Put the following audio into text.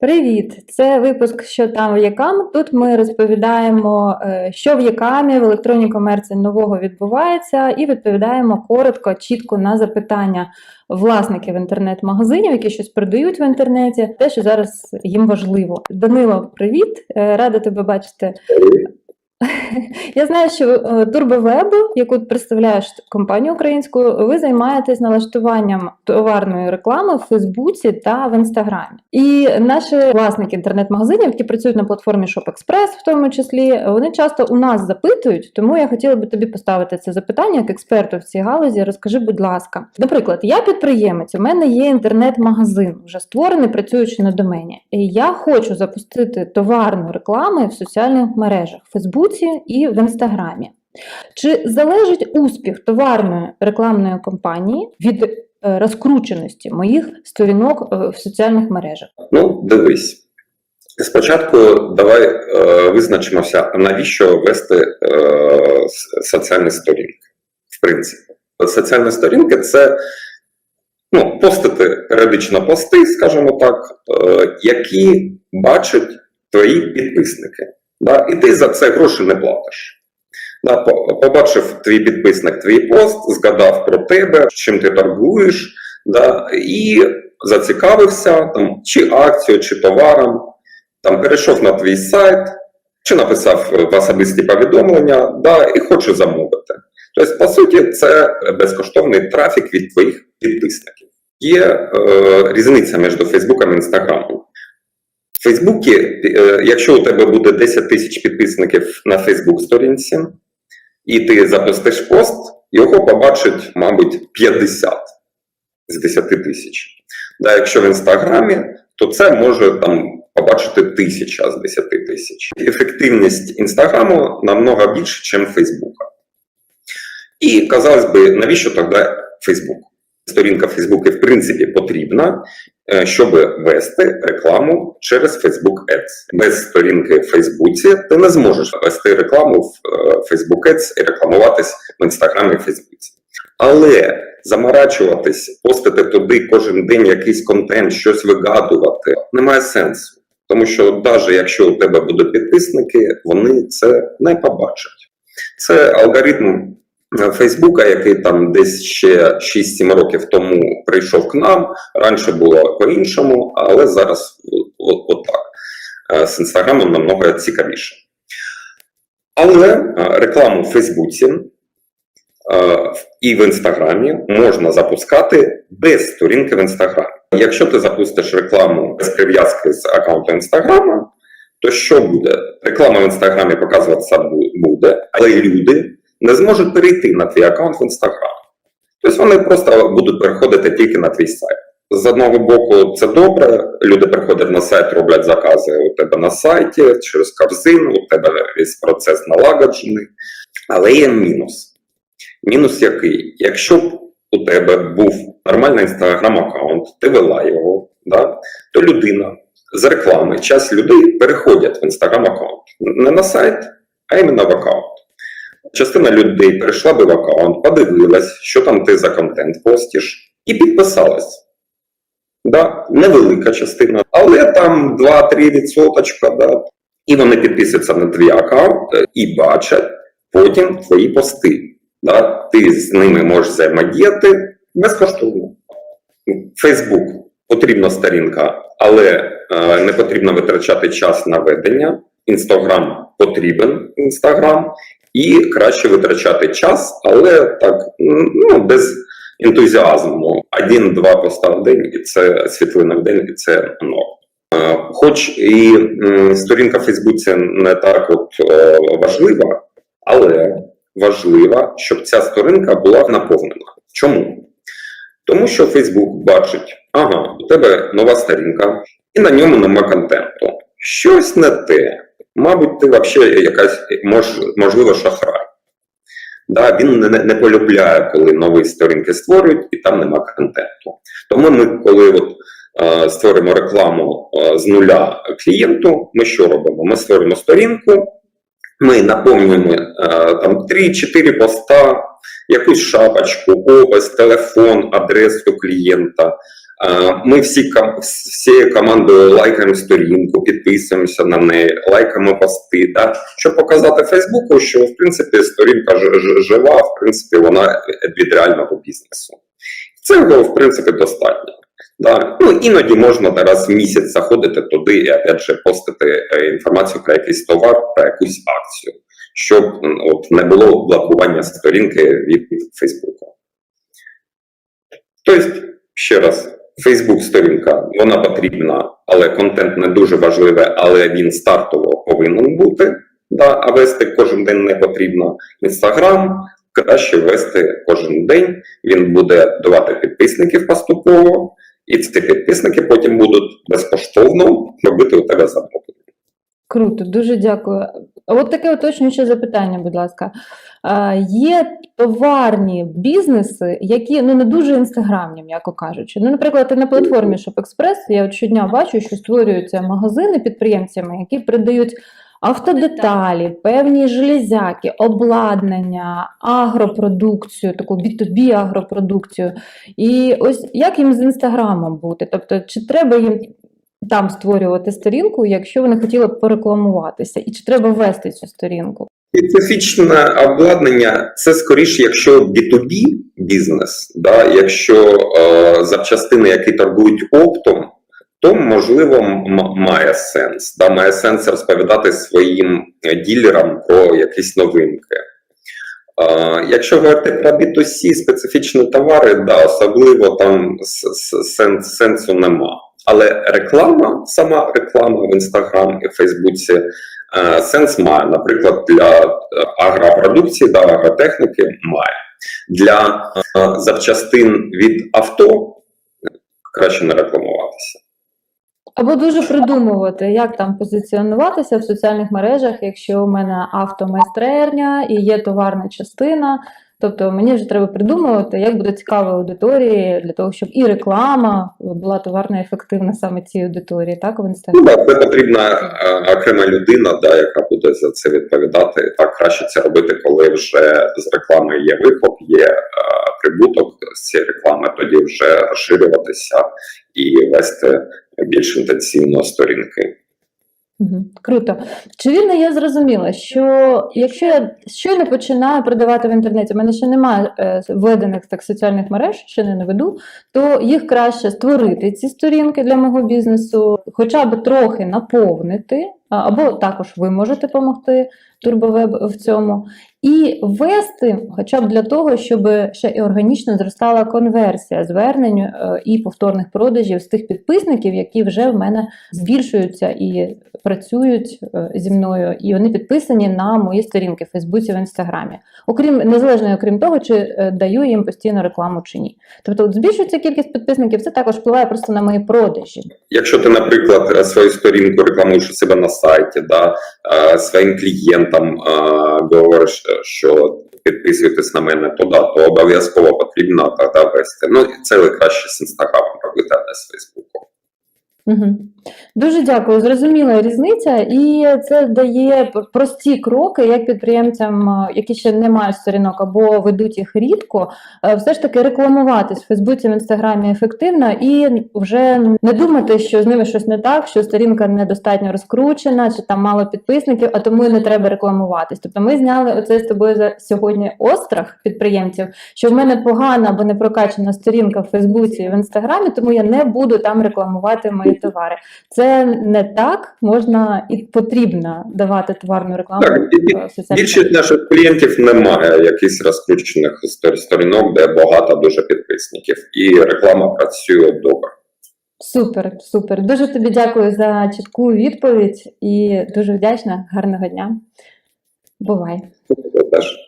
Привіт! Це випуск Що там в Якам. Тут ми розповідаємо, е, що в Якамі в електронній комерції нового відбувається, і відповідаємо коротко, чітко на запитання власників інтернет-магазинів, які щось продають в інтернеті, те, що зараз їм важливо. Данило, привіт! Е, Рада тебе бачити. Я знаю, що е, Турбовеб, яку представляєш компанію українську, ви займаєтесь налаштуванням товарної реклами в Фейсбуці та в Інстаграмі. І наші власники інтернет-магазинів, які працюють на платформі ShopExpress, в тому числі, вони часто у нас запитують, тому я хотіла би тобі поставити це запитання як експерту в цій галузі. Розкажи, будь ласка, наприклад, я підприємець, у мене є інтернет-магазин, вже створений, працюючи на домені. І я хочу запустити товарну рекламу в соціальних мережах в Фейсбуці і в Інстаграмі. Чи залежить успіх товарної рекламної кампанії від е, розкрученості моїх сторінок е, в соціальних мережах? Ну, дивись. Спочатку давай е, визначимося, навіщо вести е, соціальні сторінки. В принципі, соціальні сторінки це ну, постити періодично пости, скажімо так, е, які бачать твої підписники. Да? І ти за це гроші не платиш. Да? Побачив твій підписник твій пост, згадав про тебе, чим ти торгуєш, да? і зацікавився там, чи акцією, чи товаром, там перейшов на твій сайт, чи написав в особисті повідомлення, да, і хоче замовити. Тобто, по суті, це безкоштовний трафік від твоїх підписників. Є е, різниця між Фейсбуком і Інстаграмом. Фейсбуці, е, якщо у тебе буде 10 тисяч підписників на Фейсбук сторінці, і ти запустиш пост, його побачить, мабуть, 50 з 10 тисяч. Да, якщо в інстаграмі, то це може там побачити тисяча з 10 тисяч. Ефективність інстаграму намного більше, ніж Фейсбука. І казалось би, навіщо тоді Фейсбук? Сторінка Фейсбука в принципі потрібна, е, щоб вести рекламу через Facebook Ads. Без сторінки в Фейсбуці ти не зможеш вести рекламу в е, Facebook Ads і рекламуватись в інстаграмі і Фейсбуці. Але заморачуватись, постити туди кожен день якийсь контент, щось вигадувати, немає сенсу. Тому що навіть якщо у тебе будуть підписники, вони це не побачать. Це алгоритм е, Фейсбука, який там десь ще 6-7 років тому прийшов к нам. Раніше було по-іншому, але зараз от, от. Е, З інстаграмом намного цікавіше. Але е, рекламу в Фейсбуці е, і в інстаграмі можна запускати без сторінки в інстаграмі. Якщо ти запустиш рекламу без прив'язки з аккаунту інстаграма, то що буде? Реклама в інстаграмі показуватися буде, але люди не зможуть перейти на твій аккаунт в інстаграм. Тобто вони просто будуть переходити тільки на твій сайт. З одного боку, це добре. Люди приходять на сайт, роблять закази у тебе на сайті через корзину, у тебе весь процес налагоджений. Але є мінус. Мінус який? Якщо б у тебе був нормальний інстаграм-аккаунт, ти вела його, да, то людина з реклами, час людей переходять в інстаграм-аккаунт. Не на сайт, а іменно в аккаунт. Частина людей перейшла би в аккаунт, подивилась, що там ти за контент постиш, і підписалась. Да, невелика частина, але там 2-3 відсоточка, да, і вони підписуються на твій аккаунт е, і бачать потім твої пости. Да? Ти з ними можеш взаємодіяти безкоштовно. Фейсбук потрібна сторінка, але е, не потрібно витрачати час на ведення. Інстаграм потрібен інстаграм, і краще витрачати час, але так ну, без ентузіазму. Один-два поста в день, і це світлина в день, і це норм. Е, Хоч і сторінка в Фейсбуці не так от е, важлива, але важливо, щоб ця сторінка була наповнена. Чому? Тому що Facebook бачить, ага, у тебе нова сторінка, і на ньому нема контенту. Щось не те. Мабуть, ти взагалі якась, мож, можливо, шахрай. Да, він не, не полюбляє, коли нові сторінки створюють і там нема контенту. Тому ми, коли от, е, створимо рекламу е, з нуля клієнту, ми що робимо? Ми створюємо сторінку, ми наповнюємо е, там 3-4 поста, якусь шапочку, опис, телефон, адресу клієнта, Ми всі всією командою лайкаємо сторінку, підписуємося на неї, лайкаємо пости, да? щоб показати Фейсбуку, що в принципі сторінка жива, в принципі, вона від реального бізнесу. Цього, в принципі, достатньо. Да. Ну, іноді можна раз в місяць заходити туди і опять же постити е, інформацію про якийсь товар, про якусь акцію, щоб от, не було блокування сторінки від Фейсбуку. Тобто, ще раз, Фейсбук сторінка, вона потрібна, але контент не дуже важливий, але він стартово повинен бути. Да, а вести кожен день не потрібно. Інстаграм краще вести кожен день. Він буде давати підписників поступово, і ці підписники потім будуть безкоштовно робити у тебе замовлення. Круто, дуже дякую. От таке уточнююче запитання, будь ласка. Є товарні бізнеси, які ну не дуже інстаграмні, м'яко кажучи. Ну, наприклад, на платформі ShopExpress я от щодня бачу, що створюються магазини підприємцями, які продають автодеталі, певні железяки, обладнання, агропродукцію, таку B2B агропродукцію. І ось як їм з інстаграмом бути? Тобто, чи треба їм там створювати сторінку, якщо вони хотіли б порекламуватися, і чи треба ввести цю сторінку? Специфічне обладнання це скоріше, якщо B2B бізнес, да, якщо е, запчастини, які торгують оптом, то можливо має сенс. Да, має сенс розповідати своїм ділерам про якісь новинки. Е, якщо говорити про B2C, специфічні товари, да, особливо там сенсу нема. Але реклама, сама реклама в Інстаграм і Фейсбуці е, сенс має. Наприклад, для е, агропродукції та агротехніки має. Для е, запчастин від авто краще не рекламуватися. Або дуже придумувати, як там позиціонуватися в соціальних мережах, якщо у мене автомайстерня і є товарна частина. Тобто мені вже треба придумувати, як буде цікаво аудиторії для того, щоб і реклама була товарно ефективна саме цій аудиторії, так в Ну, інстаграмі. да, це потрібна е, окрема людина, да, яка буде за це відповідати. Так краще це робити, коли вже з реклами є вихлоп, є е, прибуток з цієї реклами, тоді вже розширюватися і вести більш інтенсивно сторінки. Круто. Чи вірно я зрозуміла, що якщо я щойно починаю продавати в інтернеті, в мене ще немає е, введених так соціальних мереж, ще не наведу, то їх краще створити ці сторінки для мого бізнесу, хоча б трохи наповнити, або також ви можете допомогти Турбовеб в цьому, і ввести, хоча б для того, щоб ще і органічно зростала конверсія звернень е, і повторних продажів з тих підписників, які вже в мене збільшуються і працюють е, зі мною, і вони підписані на мої сторінки в Фейсбуці в Інстаграмі. Окрім незалежно, окрім того, чи е, даю їм постійно рекламу чи ні. Тобто, от збільшується кількість підписників, це також впливає просто на мої продажі. Якщо ти, наприклад, свою сторінку рекламуєш у себе на сайті, да, своїм клієнтам говориш, що підписуєтесь на мене, то да, то обов'язково потрібно тоді вести. Ну, це ви краще з інстаграмом робити, а не з Фейсбуком. Дуже дякую. Зрозуміла різниця, і це дає прості кроки, як підприємцям, е, які ще не мають сторінок або ведуть їх рідко, е, все ж таки рекламуватись в Фейсбуці, в Інстаграмі ефективно і вже не думати, що з ними щось не так, що сторінка недостатньо розкручена, чи там мало підписників, а тому не треба рекламуватись. Тобто ми зняли оце з тобою за сьогодні острах підприємців, що в мене погана або не прокачана сторінка в Фейсбуці і в Інстаграмі, тому я не буду там рекламувати мої товари. Це не так, можна і потрібно давати товарну рекламу Так, соціальних Більшість наших клієнтів немає якихось розкручених сторінок, де багато дуже підписників, і реклама працює добре. Супер, супер. Дуже тобі дякую за чітку відповідь і дуже вдячна. Гарного дня. Бувай. Теж.